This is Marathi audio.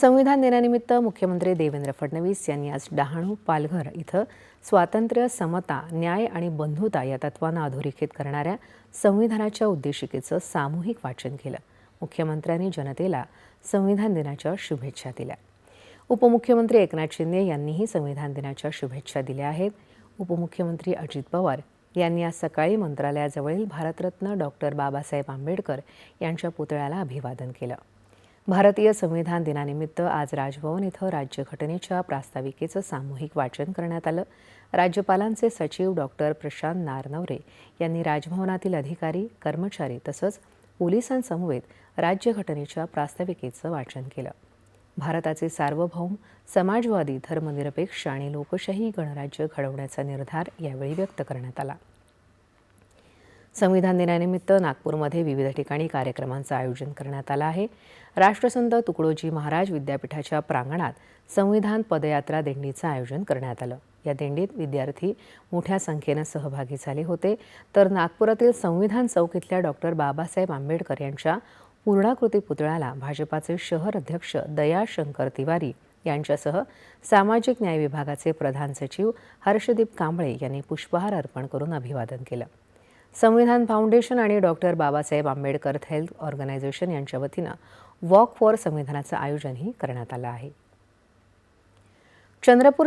संविधान दिनानिमित्त मुख्यमंत्री देवेंद्र फडणवीस यांनी आज डहाणू पालघर इथं स्वातंत्र्य समता न्याय आणि बंधुता या तत्वांना अधोरेखित करणाऱ्या संविधानाच्या उद्देशिकेचं सामूहिक वाचन केलं. मुख्यमंत्र्यांनी जनतेला संविधान दिनाच्या शुभेच्छा दिल्या. उपमुख्यमंत्री एकनाथ शिंदे यांनीही संविधान दिनाच्या शुभेच्छा दिल्या आहेत. उपमुख्यमंत्री अजित पवार यांनी आज सकाळी मंत्रालयाजवळील भारतरत्न डॉक्टर बाबासाहेब आंबेडकर यांच्या पुतळ्याला अभिवादन केलं. भारतीय संविधान दिनानिमित्त आज राजभवन इथं राज्यघटनेच्या प्रास्ताविकेचं सामूहिक वाचन करण्यात आलं. राज्यपालांचे सचिव डॉक्टर प्रशांत नारनवरे यांनी राजभवनातील अधिकारी कर्मचारी तसंच पोलिसांसमवेत राज्यघटनेच्या प्रास्ताविकेचं वाचन केलं. भारताचे सार्वभौम समाजवादी धर्मनिरपेक्ष आणि लोकशाही गणराज्य घडवण्याचा निर्धार यावेळी व्यक्त करण्यात आला. संविधान दिनानिमित्त नागपूरमध्ये विविध ठिकाणी कार्यक्रमांचं आयोजन करण्यात आलं आहे. राष्ट्रसंत तुकडोजी महाराज विद्यापीठाच्या प्रांगणात संविधान पदयात्रा दिंडीचं आयोजन करण्यात आलं. या दिंडीत विद्यार्थी मोठ्या संख्येनं सहभागी झाले होते. तर नागपुरातील संविधान चौक इथल्या डॉक्टर बाबासाहेब आंबेडकर यांच्या पूर्णाकृती पुतळ्याला भाजपाचे शहर अध्यक्ष दयाशंकर तिवारी यांच्यासह सामाजिक न्याय विभागाचे प्रधान सचिव हर्षदीप कांबळे यांनी पुष्पहार अर्पण करून अभिवादन केलं. संविधान फाउंडेशन आणि doctor Babasaheb Ambedkar health organisation यांच्या वतीनं वॉक फॉर संविधानाचं आयोजनही करण्यात आलं आहे. चंद्रपूर